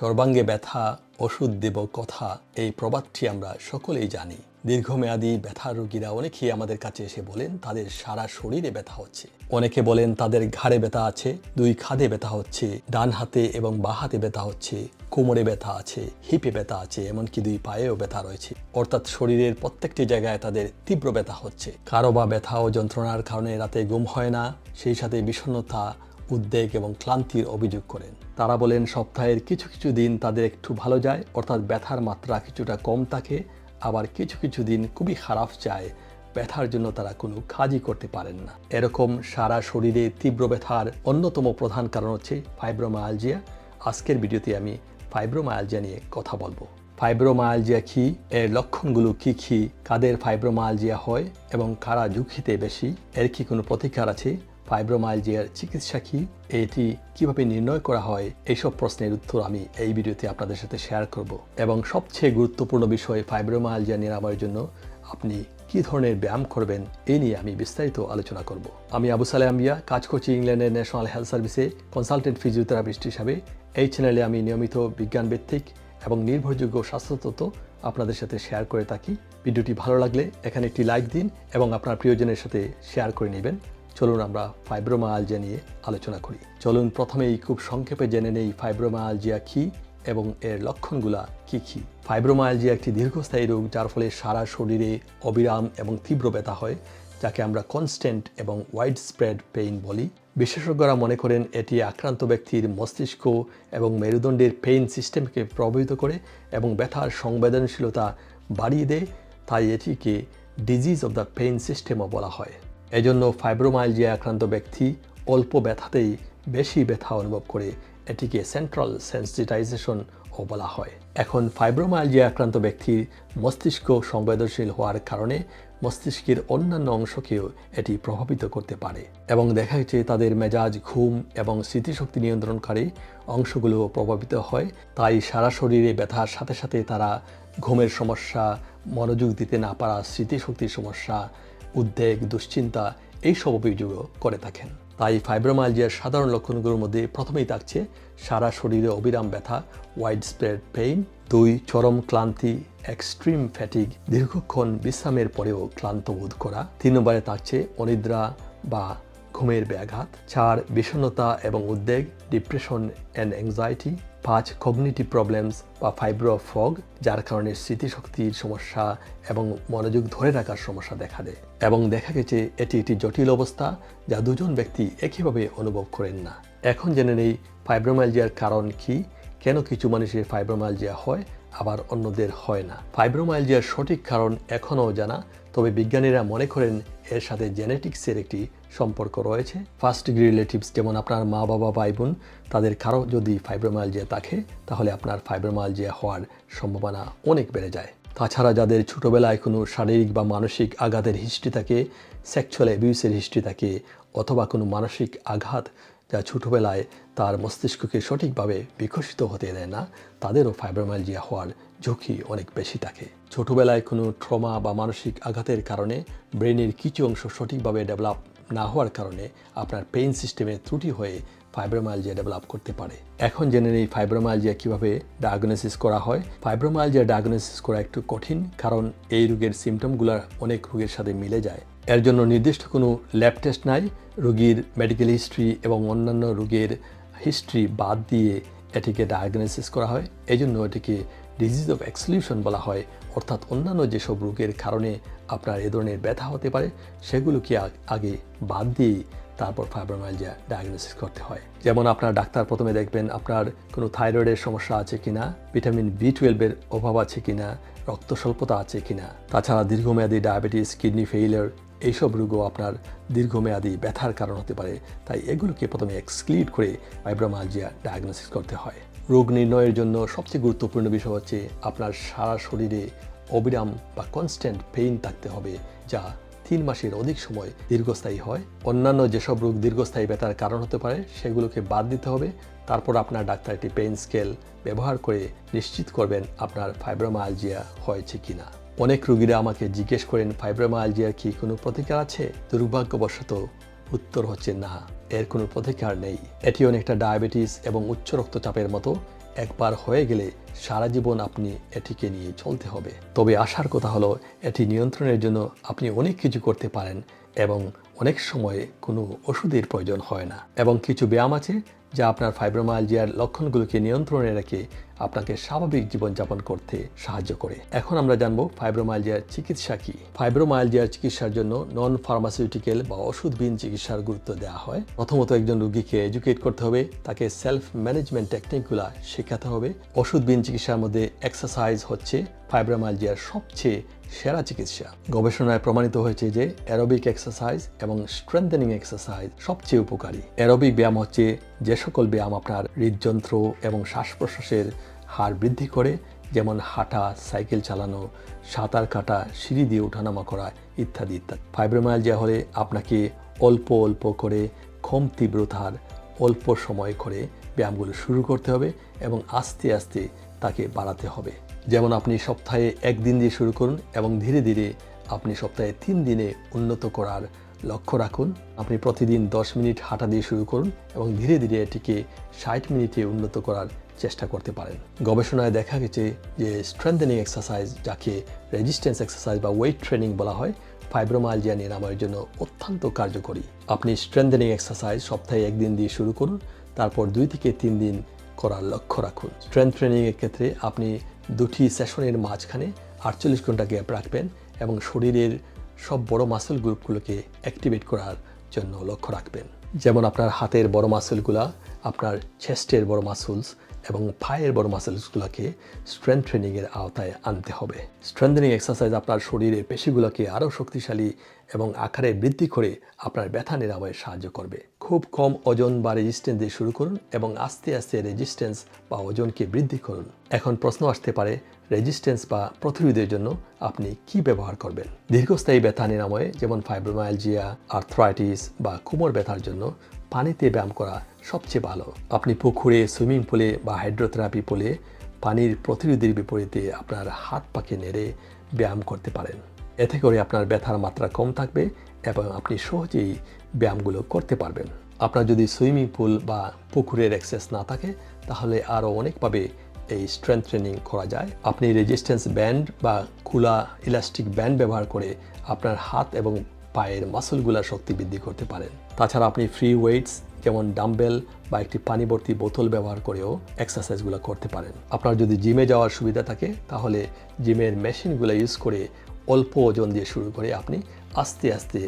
সর্বাঙ্গে ব্যথা, ওষুধ দেব কথা, এই প্রবাদটি আমরা সকলেই জানি। দীর্ঘমেয়াদী ব্যথা রোগীরা অনেকেই আমাদের কাছে এসে বলেন, তাদের সারা শরীরে ব্যথা হচ্ছে। অনেকে বলেন, তাদের ঘাড়ে ব্যথা আছে, দুই খাদে ব্যথা হচ্ছে, ডান হাতে এবং বা হাতে ব্যথা হচ্ছে, কোমরে ব্যথা আছে, হিপে ব্যথা আছে, এমনকি দুই পায়েও ব্যথা রয়েছে। অর্থাৎ শরীরের প্রত্যেকটি জায়গায় তাদের তীব্র ব্যথা হচ্ছে। কারও বা ব্যথা ও যন্ত্রণার কারণে রাতে ঘুম হয় না, সেই সাথে বিষণ্ণতা উদ্বেগ এবং ক্লান্তির অভিযোগ করেন। তারা বলেন, সপ্তাহের কিছু কিছু দিন তাদের একটু ভালো যায়, অর্থাৎ ব্যথার মাত্রা কিছুটা কম থাকে, আবার কিছু কিছু দিন খুবই খারাপ যায়, ব্যথার জন্য তারা কোনো কাজই করতে পারেন না। এরকম সারা শরীরে তীব্র ব্যথার অন্যতম প্রধান কারণ হচ্ছে ফাইব্রোমায়ালজিয়া আজকের ভিডিওতে আমি ফাইব্রোমায়ালজিয়া নিয়ে কথা বলব। ফাইব্রোমায়ালজিয়া কি, এর লক্ষণগুলো কি কি, কাদের ফাইব্রোমায়ালজিয়া হয় এবং কারা ঝুঁকিতে বেশি, এর কি কোনো প্রতিকার আছে? ফাইব্রোমায়ালজিয়ার চিকিৎসা কি? এটি কীভাবে নির্ণয় করা হয়? এইসব প্রশ্নের উত্তর আমি এই ভিডিওতে আপনাদের সাথে শেয়ার করব। এবং সবচেয়ে গুরুত্বপূর্ণ বিষয় ফাইব্রোমাইলজিয়া নিরাময়ের জন্য আপনি কি ধরনের ব্যায়াম করবেন এই নিয়ে আমি বিস্তারিত আলোচনা করব। আমি আবু সালে আম্বিয়া কাজ করছি ইংল্যান্ডের ন্যাশনাল হেলথ সার্ভিসে কনসালটেন্ট ফিজিওথেরাপিস্ট হিসাবে। এই চ্যানেলে আমি নিয়মিত বিজ্ঞান ভিত্তিক এবং নির্ভরযোগ্য স্বাস্থ্য তথ্য আপনাদের সাথে শেয়ার করে থাকি। ভিডিওটি ভালো লাগলে এখানে একটি লাইক দিন এবং আপনার প্রিয়জনের সাথে শেয়ার করে নেবেন। চলুন আমরা ফাইব্রোমায়ালজিয়া নিয়ে আলোচনা করি। চলুন প্রথমেই খুব সংক্ষেপে জেনে নেই ফাইব্রোমায়ালজিয়া কী এবং এর লক্ষণগুলা কি কি। ফাইব্রোমায়ালজিয়া একটি দীর্ঘস্থায়ী রোগ যার ফলে সারা শরীরে অবিরাম এবং তীব্র ব্যথা হয়, যাকে আমরা কনস্ট্যান্ট এবং ওয়াইড স্প্রেড পেইন বলি। বিশেষজ্ঞরা মনে করেন এটি আক্রান্ত ব্যক্তির মস্তিষ্ক এবং মেরুদণ্ডের পেইন সিস্টেমকে প্রভাবিত করে এবং ব্যথার সংবেদনশীলতা বাড়িয়ে দেয়, তাই এটিকে ডিজিজ অব দ্য পেইন সিস্টেমও বলা হয়। এজন্য ফাইব্রোমাইলজিয়া আক্রান্ত ব্যক্তি অল্প ব্যথাতেই বেশি ব্যথা অনুভব করে এটিকে সেন্ট্রাল সেন্সিটাইজেশন ও বলা হয়। এখন ফাইব্রোমাইলজিয়া আক্রান্ত ব্যক্তির মস্তিষ্ক সংবেদনশীল হওয়ার কারণে মস্তিষ্কের অন্যান্য অংশকেও এটি প্রভাবিত করতে পারে এবং দেখা গেছে তাদের মেজাজ, ঘুম এবং স্মৃতিশক্তি নিয়ন্ত্রণকারী অংশগুলো প্রভাবিত হয়। তাই সারা শরীরে ব্যথার সাথে সাথে তারা ঘুমের সমস্যা, মনোযোগ দিতে না পারা স্মৃতিশক্তির সমস্যা উদ্বেগ, দুশ্চিন্তা এইসব অভিযোগও করে থাকেন। তাই ফাইব্রোমায়ালজিয়ার সাধারণ লক্ষণগুলোর মধ্যে প্রথমেই থাকছে সারা শরীরে অবিরাম ব্যথা ওয়াইড স্প্রেড পেইন দুই, চরম ক্লান্তি এক্সট্রিম ফ্যাটিক দীর্ঘক্ষণ বিশ্রামের পরেও ক্লান্ত বোধ করা তিন নম্বরে থাকছে অনিদ্রা বা ঘুমের ব্যাঘাত, চার, বিষণ্ণতা এবং উদ্বেগ ডিপ্রেশন অ্যান্ড অ্যাংজাইটি পাঁচ কগনিটিভ প্রবলেমস বা ফাইব্রো ফগ যার কারণে স্মৃতিশক্তির সমস্যা এবং মনোযোগ ধরে রাখার সমস্যা দেখা দেয়। এবং দেখা গেছে এটি একটি জটিল অবস্থা যা দুজন ব্যক্তি একইভাবে অনুভব করেন না। এখন জেনে নেই ফাইব্রোমালজিয়ার কারণ কি, কেন কিছু মানুষের ফাইব্রোমালজিয়া হয়, আবার অন্যদের হয় না। ফাইব্রোমাইলজিয়ার সঠিক কারণ এখনও জানা, তবে বিজ্ঞানীরা মনে করেন এর সাথে জেনেটিক্সের একটি সম্পর্ক রয়েছে। ফার্স্ট ডিগ্রি রিলেটিভস যেমন আপনার মা বাবা ভাই বোন তাদের কারও যদি ফাইব্রোমাইলজিয়া থাকে, তাহলে আপনার ফাইব্রোমাইলজিয়া হওয়ার সম্ভাবনা অনেক বেড়ে যায়। তাছাড়া যাদের ছোটোবেলায় কোনো শারীরিক বা মানসিক আঘাতের হিস্ট্রি থাকে সেক্সুয়াল অ্যাবিউসের হিস্ট্রি থাকে, অথবা কোনো মানসিক আঘাত যা ছোটোবেলায় তার মস্তিষ্ককে সঠিকভাবে বিকশিত হতে দেয় না, তাদেরও ফাইব্রোমাইলজিয়া হওয়ার ঝুঁকি অনেক বেশি থাকে। ছোটোবেলায় কোনো ট্রমা বা মানসিক আঘাতের কারণে ব্রেনের কিছু অংশ সঠিকভাবে ডেভেলপ না হওয়ার কারণে আপনার পেইন সিস্টেমে ত্রুটি হয়ে ফাইব্রোমাইলজিয়া ডেভেলপ করতে পারে। এখন জেনে নেই ফাইব্রোমাইলজিয়া কীভাবে ডায়াগনোসিস করা হয়। ফাইব্রোমাইলজিয়া ডায়াগনোসিস করা একটু কঠিন, কারণ এই রোগের সিমটমগুলো অনেক রোগের সাথে মিলে যায়। এর জন্য নির্দিষ্ট কোনো ল্যাব টেস্ট নাই। রোগীর মেডিকেল হিস্ট্রি এবং অন্যান্য রোগের হিস্ট্রি বাদ দিয়ে এটিকে ডায়াগনোসিস করা হয়। এই জন্য এটিকে ডিজিজ অফ এক্সলিউশন বলা হয়। অর্থাৎ অন্যান্য যেসব রোগের কারণে আপনার এ ধরনের ব্যথা হতে পারে, সেগুলোকে আগে বাদ দিয়ে তারপর ফাইব্রোমাইলজিয়া ডায়াগনোসিস করতে হয়। যেমন আপনার ডাক্তার প্রথমে দেখবেন আপনার কোনো থাইরয়েডের সমস্যা আছে কিনা, ভিটামিন বি টুয়েলভের অভাব আছে কিনা, রক্ত স্বল্পতা আছে কিনা। তাছাড়া দীর্ঘমেয়াদী ডায়াবেটিস, কিডনি ফেইলিয়ার এইসব রোগও আপনার দীর্ঘমেয়াদী ব্যথার কারণ হতে পারে। তাই এগুলোকে প্রথমে এক্সক্লিড করে ফাইব্রোমালজিয়া ডায়াগনোসিস করতে হয়। রোগ নির্ণয়ের জন্য সবচেয়ে গুরুত্বপূর্ণ বিষয় হচ্ছে আপনার সারা শরীরে অবিরাম বা কনস্ট্যান্ট পেইন থাকতে হবে, যা তিন মাসের অধিক সময় দীর্ঘস্থায়ী হয়। অন্যান্য যেসব রোগ দীর্ঘস্থায়ী ব্যথার কারণ হতে পারে, সেগুলোকে বাদ দিতে হবে। তারপর আপনার ডাক্তার একটি পেইন স্কেল ব্যবহার করে নিশ্চিত করবেন আপনার ফাইব্রোমায়ালজিয়া হয়েছে কিনা। অনেক রুগীরা আমাকে জিজ্ঞেস করেন ফাইব্রোমায়ালজিয়ার কি কোনো প্রতিকার আছে? দুর্ভাগ্যবশত উত্তর হচ্ছে না, এর কোনো প্রতিকার নেই। এটি অনেকটা ডায়াবেটিস এবং উচ্চ রক্তচাপের মতো একবার হয়ে গেলে সারা জীবন আপনি এটিকে নিয়ে চলতে হবে। তবে আসার কথা হলো, এটি নিয়ন্ত্রণের জন্য আপনি অনেক কিছু করতে পারেন এবং অনেক সময়ে কোনো ওষুধের প্রয়োজন হয় না। এবং কিছু ব্যায়াম আছে যা আপনার ফাইব্রোমায়ালজিয়ার লক্ষণগুলোকে নিয়ন্ত্রণে রেখে আপনাকে স্বাভাবিক জীবনযাপন করতে সাহায্য করে। এখন আমরা জানব ফাইব্রোমায়ালজিয়ার চিকিৎসা কি। ফাইব্রোমায়ালজিয়ার চিকিৎসার জন্য নন ফার্মাসিউটিক্যাল বা ওষুধবিহীন চিকিৎসার গুরুত্ব দেওয়া হয়। প্রথমত একজন রুগীকে এডুকেট করতে হবে, তাকে সেলফ ম্যানেজমেন্ট টেকনিকগুলো শেখাতে হবে। ওষুধবিহীন চিকিৎসার মধ্যে এক্সারসাইজ হচ্ছে ফাইব্রোমায়ালজিয়ার সবচেয়ে সেরা চিকিৎসা। গবেষণায় প্রমাণিত হয়েছে যে অ্যারোবিক এক্সারসাইজ এবং স্ট্রেংথেনিং এক্সারসাইজ সবচেয়ে উপকারী। অ্যারোবিক ব্যায়াম হচ্ছে যে সকল ব্যায়াম আপনার হৃদযন্ত্র এবং শ্বাস প্রশ্বাসের হার বৃদ্ধি করে, যেমন হাঁটা, সাইকেল চালানো, সাঁতার কাটা, সিঁড়ি দিয়ে ওঠানামা করা ইত্যাদি ইত্যাদি। ফাইব্রোমায়ালজিয়া হলে আপনাকে অল্প অল্প করে কম তীব্রতার অল্প সময় করে ব্যায়ামগুলো শুরু করতে হবে এবং আস্তে আস্তে তাকে বাড়াতে হবে। যেমন আপনি সপ্তাহে একদিন দিয়ে শুরু করুন এবং ধীরে ধীরে আপনি সপ্তাহে তিন দিনে উন্নত করার লক্ষ্য রাখুন। আপনি প্রতিদিন দশ মিনিট হাঁটা দিয়ে শুরু করুন এবং ধীরে ধীরে এটিকে ষাট মিনিটে উন্নত করার চেষ্টা করতে পারেন। গবেষণায় দেখা গেছে যে স্ট্রেংথেনিং এক্সারসাইজ যাকে রেজিস্ট্যান্স এক্সারসাইজ বা ওয়েট ট্রেনিং বলা হয় ফাইব্রোমায়ালজিয়া নিরাময়ের জন্য অত্যন্ত কার্যকরী। আপনি স্ট্রেংথেনিং এক্সারসাইজ সপ্তাহে একদিন দিয়ে শুরু করুন, তারপর দুই থেকে তিন দিন করার লক্ষ্য রাখুন। স্ট্রেংথ ট্রেনিংয়ের ক্ষেত্রে আপনি দুটি সেশনের মাঝখানে আটচল্লিশ ঘণ্টা গ্যাপ রাখবেন এবং শরীরের সব বড় মাসেল গ্রুপগুলোকে অ্যাক্টিভেট করার জন্য লক্ষ্য রাখবেন। যেমন আপনার হাতের বড় মাসেলগুলা আপনার চেস্টের বড় মাসুলস এবং পায়ের বড় মাসেলসগুলোকে স্ট্রেংথ ট্রেনিংয়ের আওতায় আনতে হবে। স্ট্রেংথেনিং এক্সারসাইজ আপনার শরীরের পেশিগুলোকে আরও শক্তিশালী এবং আকারে বৃদ্ধি করে আপনার ব্যথা নিরাময়ে সাহায্য করবে। খুব কম ওজন বা রেজিস্ট্যান্স দিয়ে শুরু করুন এবং আস্তে আস্তে রেজিস্ট্যান্স বা ওজনকে বৃদ্ধি করুন। এখন প্রশ্ন আসতে পারে রেজিস্ট্যান্স বা প্রতিরোধের জন্য আপনি কি ব্যবহার করবেন? দীর্ঘস্থায়ী ব্যথা নিরাময়ে যেমন ফাইব্রোমায়ালজিয়া আর্থ্রাইটিস বা কোমর ব্যথার জন্য পানিতে ব্যায়াম করা সবচেয়ে ভালো। আপনি পুকুরে সুইমিং পুলে বা হাইড্রোথেরাপি পুলে পানির প্রতিরোধের বিপরীতে আপনার হাত পাকে নেড়ে ব্যায়াম করতে পারেন। এতে করে আপনার ব্যথার মাত্রা কম থাকবে এবং আপনি সহজেই ব্যায়ামগুলো করতে পারবেন। আপনার যদি সুইমিং পুল বা পুকুরের অ্যাক্সেস না থাকে, তাহলে আরও অনেকভাবে এই স্ট্রেংথ ট্রেনিং করা যায়। আপনি রেজিস্ট্যান্স ব্যান্ড বা খোলা ইলাস্টিক ব্যান্ড ব্যবহার করে আপনার হাত এবং পায়ের মাসলগুলার শক্তি বৃদ্ধি করতে পারেন। তাছাড়া আপনি ফ্রি ওয়েটস, যেমন ডাম্বেল বা একটি পানি ভর্তি বোতল ব্যবহার করেও এক্সারসাইজগুলো করতে পারেন। আপনার যদি জিমে যাওয়ার সুবিধা থাকে, তাহলে জিমের মেশিনগুলো ইউজ করে অল্প ওজন দিয়ে শুরু করে আপনি আস্তে আস্তে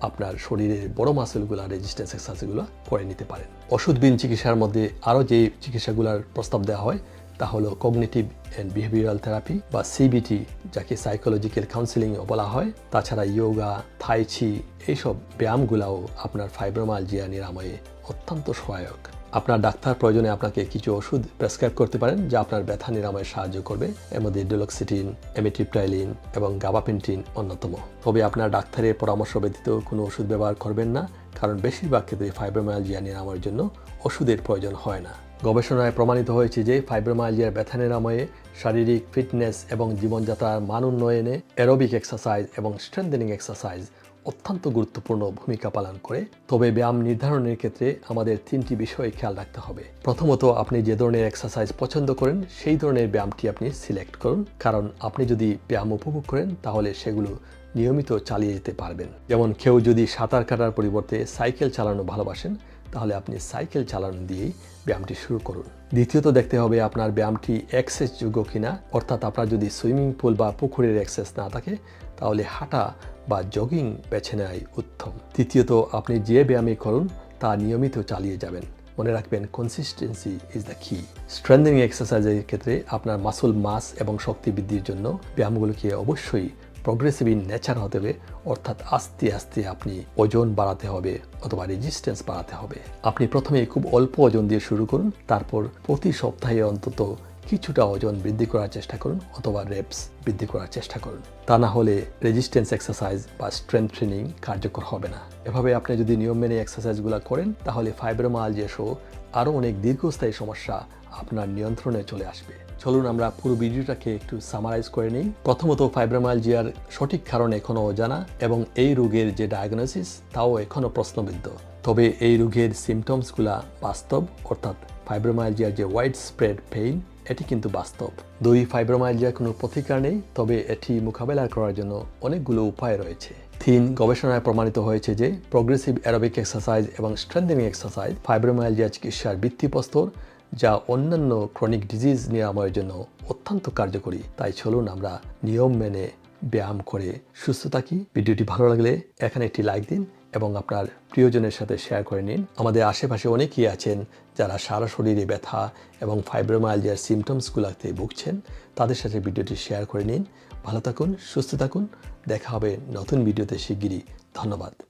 আপনার শরীরের বড় মাসেলগুলো রেজিস্ট্যান্স এক্সারসাইজগুলো করে নিতে পারেন। ওষুধবিহীন চিকিৎসার মধ্যে আরও যে চিকিৎসাগুলোর প্রস্তাব দেওয়া হয়, তা হলো কগনিটিভ অ্যান্ড বিহেভিয়ারাল থেরাপি বা সিবিটি যাকে সাইকোলজিক্যাল কাউন্সিলিংও বলা হয়। তাছাড়া ইয়োগা থাইচি এইসব ব্যায়ামগুলাও আপনার ফাইব্রোমালজিয়া নিরাময়ে অত্যন্ত সহায়ক। আপনার ডাক্তার প্রয়োজনে আপনাকে কিছু ওষুধ প্রেসক্রাইব করতে পারেন যা আপনার ব্যথা নিরাময়ে সাহায্য করবে। এর মধ্যে ডোলক্সিটিন এমিট্রিপটাইলিন এবং গাবাপেন্টিন অন্যতম। তবে আপনার ডাক্তারের পরামর্শ ব্যতীত কোনো ওষুধ ব্যবহার করবেন না, কারণ বেশিরভাগ ক্ষেত্রে ফাইব্রোমায়ালজিয়া নিরাময়ের জন্য ওষুধের প্রয়োজন হয় না। গবেষণায় প্রমাণিত হয়েছে যে ফাইব্রোমায়ালজিয়ার ব্যথা নিরাময়ে শারীরিক ফিটনেস এবং জীবনযাত্রার মান উন্নয়নে অ্যারোবিক এক্সারসাইজ এবং স্ট্রেংথেনিং এক্সারসাইজ অত্যন্ত গুরুত্বপূর্ণ ভূমিকা পালন করে। তবে ব্যায়াম নির্ধারণের ক্ষেত্রে আমাদের তিনটি বিষয়ে খেয়াল রাখতে হবে। প্রথমত, আপনি যে ধরনের এক্সারসাইজ পছন্দ করেন, সেই ধরনের ব্যায়ামটি আপনি সিলেক্ট করুন। কারণ আপনি যদি ব্যায়াম উপভোগ করেন, তাহলে সেগুলো নিয়মিত চালিয়ে যেতে পারবেন। যেমন, কেউ যদি সাঁতার কাটার পরিবর্তে সাইকেল চালানো ভালোবাসেন তাহলে আপনি সাইকেল চালানো দিয়েই ব্যায়ামটি শুরু করুন। দ্বিতীয়ত দেখতে হবে আপনার ব্যায়ামটি অ্যাক্সেস যোগ্য কিনা। অর্থাৎ আপনার যদি সুইমিং পুল বা পুকুরের অ্যাক্সেস না থাকে, তাহলে হাঁটা বা জগিং বেছে নেওয়াই উত্তম। তৃতীয়ত, আপনি যে ব্যায়ামই করুন, তা নিয়মিত চালিয়ে যাবেন। মনে রাখবেন consistency is the key strengthening এক্সারসাইজের ক্ষেত্রে আপনার মাসুল মাস এবং শক্তি বৃদ্ধির জন্য ব্যায়ামগুলোকে অবশ্যই প্রগ্রেসিভ ইন নেচার হতে হবে, অর্থাৎ আস্তে আস্তে আপনি ওজন বাড়াতে হবে অথবা রেজিস্ট্যান্স বাড়াতে হবে। আপনি প্রথমে খুব অল্প ওজন দিয়ে শুরু করুন, তারপর প্রতি সপ্তাহে অন্তত কিছুটা ওজন বৃদ্ধি করার চেষ্টা করুন অথবা রেপস বৃদ্ধি করার চেষ্টা করুন। তা না হলে রেজিস্ট্যান্স এক্সারসাইজ বা স্ট্রেংথ ট্রেনিং কার্যকর হবে না। এভাবে আপনি যদি নিয়ম মেনে এক্সারসাইজগুলো করেন, তাহলে ফাইব্রোমালজিয়া সহ আরও অনেক দীর্ঘস্থায়ী সমস্যা আপনার নিয়ন্ত্রণে চলে আসবে। চলুন আমরা পুরো ভিডিওটাকে একটু সামারাইজ করে নিই। প্রথমত ফাইব্রোমালজিয়ার সঠিক কারণ এখনও অজানা এবং এই রোগের যে ডায়াগনোসিস তাও এখনও প্রশ্নবিদ্ধ। তবে এই রোগের সিমটমসগুলা বাস্তব, অর্থাৎ ফাইব্রোমাইলজিয়ার যে ওয়াইড স্প্রেড পেইন এটি কিন্তু বাস্তব। দুই ফাইব্রোমাইলজিয়ার কোনো প্রতিকার নেই, তবে এটি মোকাবেলা করার জন্য অনেকগুলো উপায় রয়েছে। থিন গবেষণায় প্রমাণিত হয়েছে যে প্রোগ্রেসিভ অ্যারোবিক এক্সারসাইজ এবং স্ট্রেন্থেনিং এক্সারসাইজ ফাইব্রোমাইলজিয়া চিকিৎসার ভিত্তিপ্রস্তর, যা অন্যান্য ক্রনিক ডিজিজ নিরাময়ের জন্য অত্যন্ত কার্যকরী। তাই চলুন আমরা নিয়ম মেনে ব্যায়াম করে সুস্থ থাকি। ভিডিওটি ভালো লাগলে এখানে একটি লাইক দিন এবং আপনার প্রিয়জনের সাথে শেয়ার করে নিন। আমাদের আশেপাশে অনেকেই আছেন যারা সারা শরীরে ব্যথা এবং ফাইব্রোমাইলজিয়ার সিমটমসগুলোতে ভুগছেন। তাদের সাথে ভিডিওটি শেয়ার করে নিন। ভালো থাকুন, সুস্থ থাকুন। দেখা হবে নতুন ভিডিওতে শিগগিরই। ধন্যবাদ।